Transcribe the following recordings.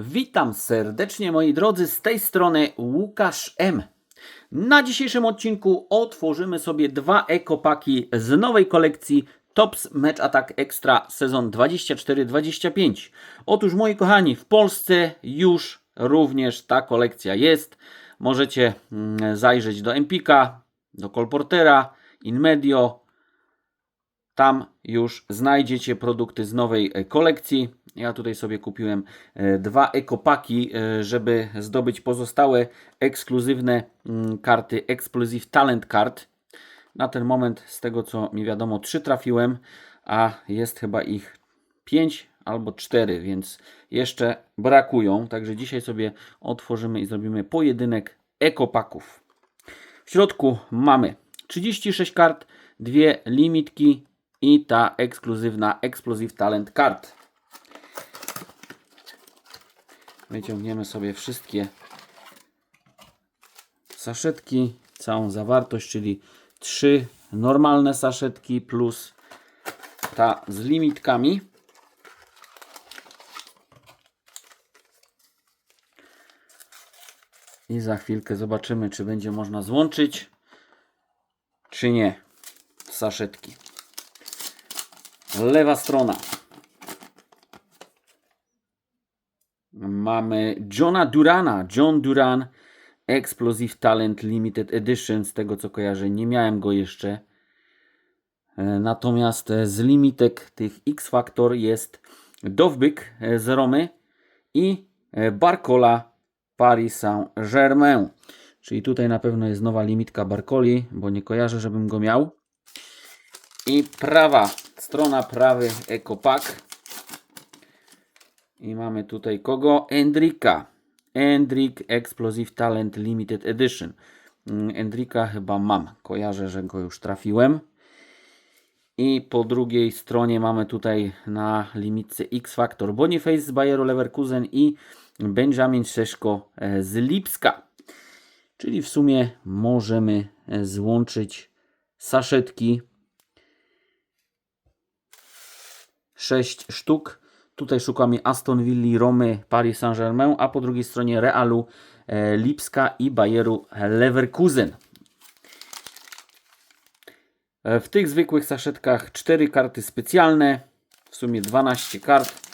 Witam serdecznie moi drodzy, z tej strony Łukasz M. Na dzisiejszym odcinku otworzymy sobie dwa ekopaki z nowej kolekcji Tops Match Attack Extra sezon 24-25. Otóż moi kochani, w Polsce już również ta kolekcja jest. Możecie mm, zajrzeć do Empika, do Colportera, InMedio, tam już znajdziecie produkty z nowej e, kolekcji. Ja tutaj sobie kupiłem e, dwa ekopaki, e, żeby zdobyć pozostałe ekskluzywne mm, karty Exclusive Talent Card. Na ten moment, z tego co mi wiadomo, trzy trafiłem, a jest chyba ich pięć albo cztery, więc jeszcze brakują. Także dzisiaj sobie otworzymy i zrobimy pojedynek ekopaków. W środku mamy 36 kart, dwie limitki i ta ekskluzywna Explosive Talent Card. Wyciągniemy sobie wszystkie saszetki, całą zawartość, czyli trzy normalne saszetki plus ta z limitkami. I za chwilkę zobaczymy, czy będzie można złączyć, czy nie. Saszetki. Lewa strona. Mamy Johna Durana. John Duran Explosive Talent Limited Edition. Z tego co kojarzę, nie miałem go jeszcze. E, Natomiast z limitek tych X-Factor jest Dovbyk e, z Romy i e, Barcola Paris Saint-Germain. Czyli tutaj na pewno jest nowa limitka Barcoli, bo nie kojarzę, żebym go miał. I prawa strona, prawy ekopak. I mamy tutaj kogo? Endrika. Endrik Explosive Talent Limited Edition. Mm, Endrika chyba mam. Kojarzę, że go już trafiłem. I po drugiej stronie mamy tutaj na limitce X Factor Boniface z Bayeru Leverkusen i Benjamin Szeszko e, z Lipska. Czyli w sumie możemy e, złączyć saszetki 6 sztuk. Tutaj szukamy Aston Villa, Romy, Paris Saint-Germain, a po drugiej stronie Realu e, Lipska i Bayeru Leverkusen. E, W tych zwykłych saszetkach 4 karty specjalne, w sumie 12 kart.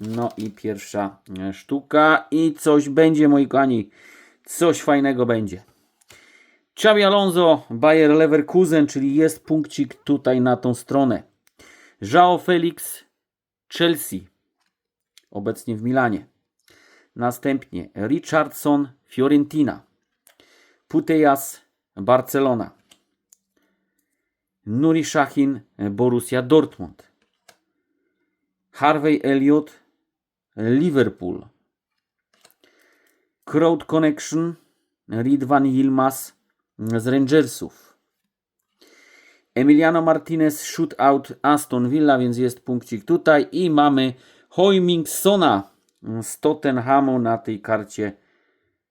No i pierwsza e, sztuka i coś będzie moi kochani, coś fajnego będzie. Xabi Alonso, Bayer Leverkusen, czyli jest punkcik tutaj na tą stronę. João Felix, Chelsea, obecnie w Milanie. Następnie Richardson, Fiorentina. Putejas, Barcelona. Nuri Sahin, Borussia Dortmund. Harvey Elliott, Liverpool. Crowd Connection, Ridvan Yilmaz z Rangersów. Emiliano Martinez shootout Aston Villa, więc jest punkcik tutaj. I mamy Hoymingsona z Tottenhamu na tej karcie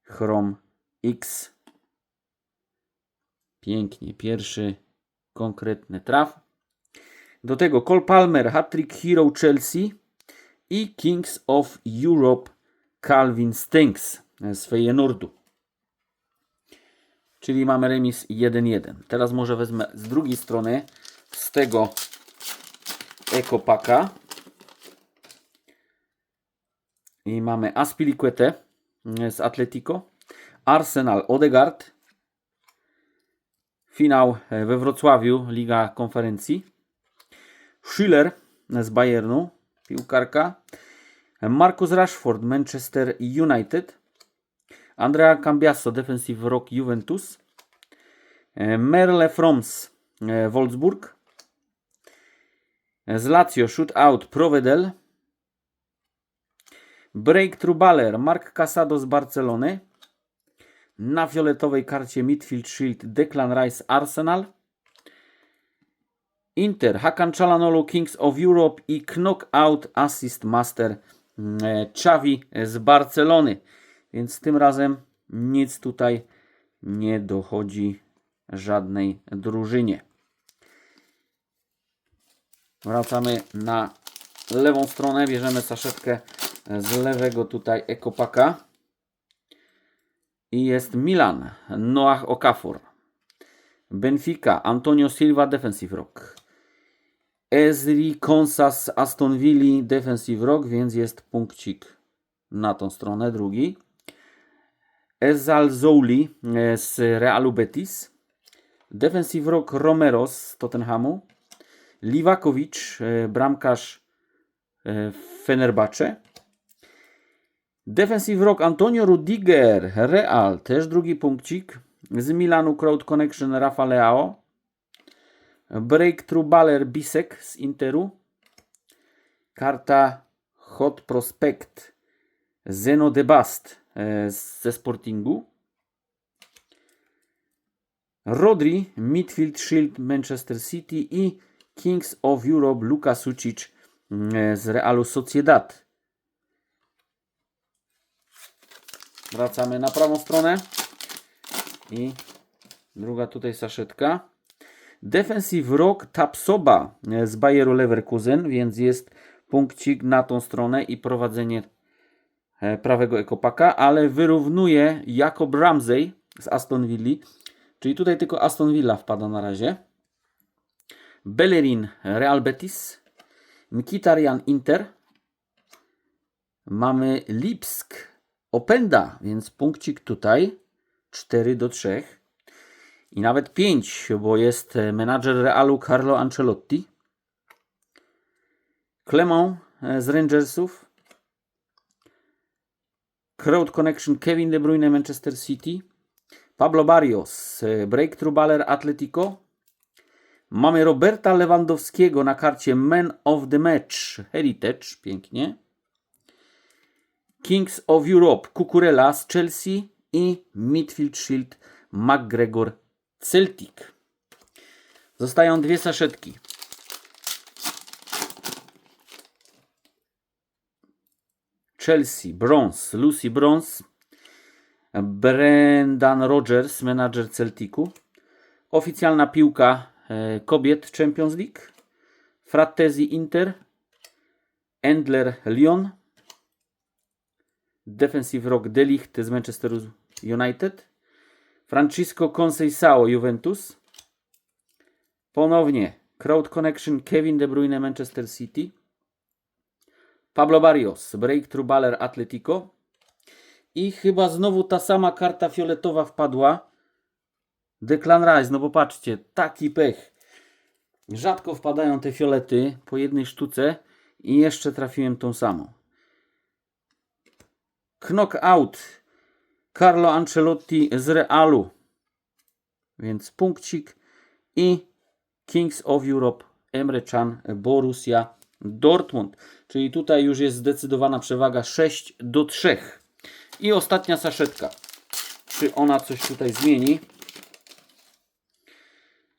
Chrome X. Pięknie, pierwszy konkretny traf. Do tego Cole Palmer, Hattrick Hero Chelsea i Kings of Europe Calvin Stinks z Feyenoordu. Czyli mamy remis 1-1. Teraz może wezmę z drugiej strony z tego ekopaka. I mamy Aspilicuete z Atletico, Arsenal Odegaard, finał we Wrocławiu, Liga Konferencji, Schiller z Bayernu, piłkarka, Marcus Rashford, Manchester United, Andrea Cambiasso, Defensive Rock Juventus. E, Merle Froms, e, Wolfsburg. Z Lazio, Shootout, Provedel. Breakthrough Baller, Mark Casado z Barcelony. Na fioletowej karcie Midfield Shield, Declan Rice, Arsenal. Inter, Hakan Çalhanoğlu, Kings of Europe i Knockout Assist Master mm, e, Xavi z Barcelony. Więc tym razem nic tutaj nie dochodzi żadnej drużynie. Wracamy na lewą stronę, bierzemy saszetkę z lewego tutaj ekopaka. I jest Milan, Noah Okafor. Benfica, Antonio Silva, Defensive Rock. Ezri Konsas, Aston Villa, Defensive Rock, więc jest punkcik na tą stronę, drugi. Ezal Zouli e, z Realu Betis. Defensive Rock Romero z Tottenhamu. Livakovic, e, bramkarz e, Fenerbahce. Defensive Rock Antonio Rudiger, Real, też drugi punkcik. Z Milanu Crowd Connection Rafa Leao. Breakthrough Baller Bisek z Interu. Karta Hot Prospect Zeno de Bast e, ze Sportingu. Rodri, Midfield Shield Manchester City i Kings of Europe Luka Sucic mm, z Realu Sociedad. Wracamy na prawą stronę. I druga tutaj saszetka. Defensive Rock Tapsoba e, z Bayeru Leverkusen, więc jest punkcik na tą stronę i prowadzenie e, prawego ekopaka, ale wyrównuje Jakob Ramsey z Aston Villa, czyli tutaj tylko Aston Villa wpada na razie. Bellerin Real Betis, Mkhitaryan Inter, mamy Lipsk Openda, więc punkcik tutaj 4 do 3 i nawet 5, bo jest menadżer Realu Carlo Ancelotti. Clement e, z Rangersów. Crowd Connection Kevin De Bruyne Manchester City. Pablo Barrios e, Breakthrough Baller Atletico. Mamy Roberta Lewandowskiego na karcie Man of the Match Heritage, pięknie. Kings of Europe Kukurela z Chelsea i Midfield Shield McGregor Celtic. Zostają dwie saszetki. Chelsea, Bronze, Lucy Bronze, Brendan Rodgers, menadżer Celticu. Oficjalna piłka e, kobiet Champions League. Frattesi Inter, Endler Lyon, Defensive Rock Delicht z Manchester United, Francisco Conceição Juventus, ponownie Crowd Connection Kevin De Bruyne Manchester City, Pablo Barrios Breakthrough Baller Atletico i chyba znowu ta sama karta fioletowa wpadła. Declan Rice, no popatrzcie, taki pech. Rzadko wpadają te fiolety po jednej sztuce i jeszcze trafiłem tą samą. Knockout Carlo Ancelotti z Realu. Więc punkcik i Kings of Europe Emre Can Borussia Dortmund. Czyli tutaj już jest zdecydowana przewaga 6 do 3. I ostatnia saszetka. Czy ona coś tutaj zmieni?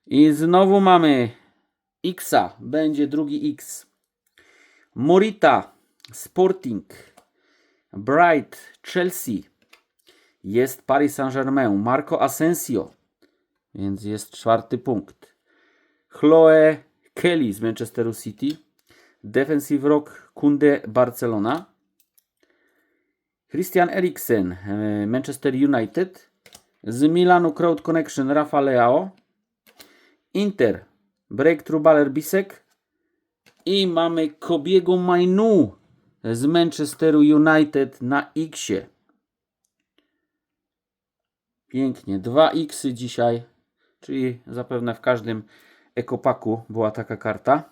I znowu mamy Xa. Będzie drugi X. Morita Sporting. Bright Chelsea. Jest Paris Saint-Germain. Marco Asensio. Więc jest czwarty punkt. Chloe Kelly z Manchesteru City. Defensive Rock Kunde Barcelona. Christian Eriksen e, Manchester United. Z Milanu Crowd Connection Rafa Leao. Inter Breakthrough Baller Bisek. I mamy Kobiego Mainu z Manchesteru United na Xie. Pięknie. 2 X dzisiaj, czyli zapewne w każdym ekopaku była taka karta.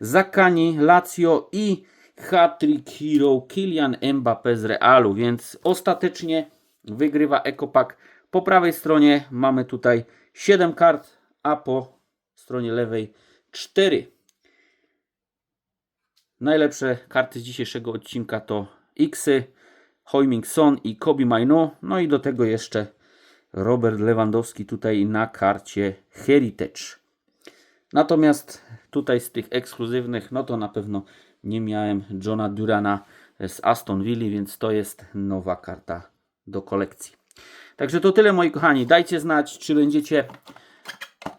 Zakani, Lazio i Hattrick Hero Kylian Mbappé z Realu, więc ostatecznie wygrywa ekopak. Po prawej stronie mamy tutaj 7 kart, a po stronie lewej 4. Najlepsze karty z dzisiejszego odcinka to Xy, Heuming Son i Kobe Mainu. No i do tego jeszcze Robert Lewandowski tutaj na karcie Heritage. Natomiast tutaj z tych ekskluzywnych, no to na pewno nie miałem Johna Durana z Aston Villa, więc to jest nowa karta do kolekcji. Także to tyle moi kochani. Dajcie znać, czy będziecie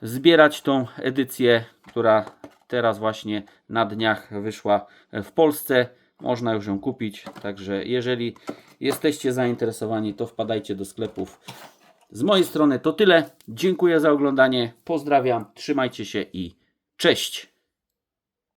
zbierać tą edycję, która teraz właśnie na dniach wyszła w Polsce. można już ją kupić. Także jeżeli jesteście zainteresowani, to wpadajcie do sklepów. Z mojej strony to tyle. Dziękuję za oglądanie. Pozdrawiam, trzymajcie się i cześć.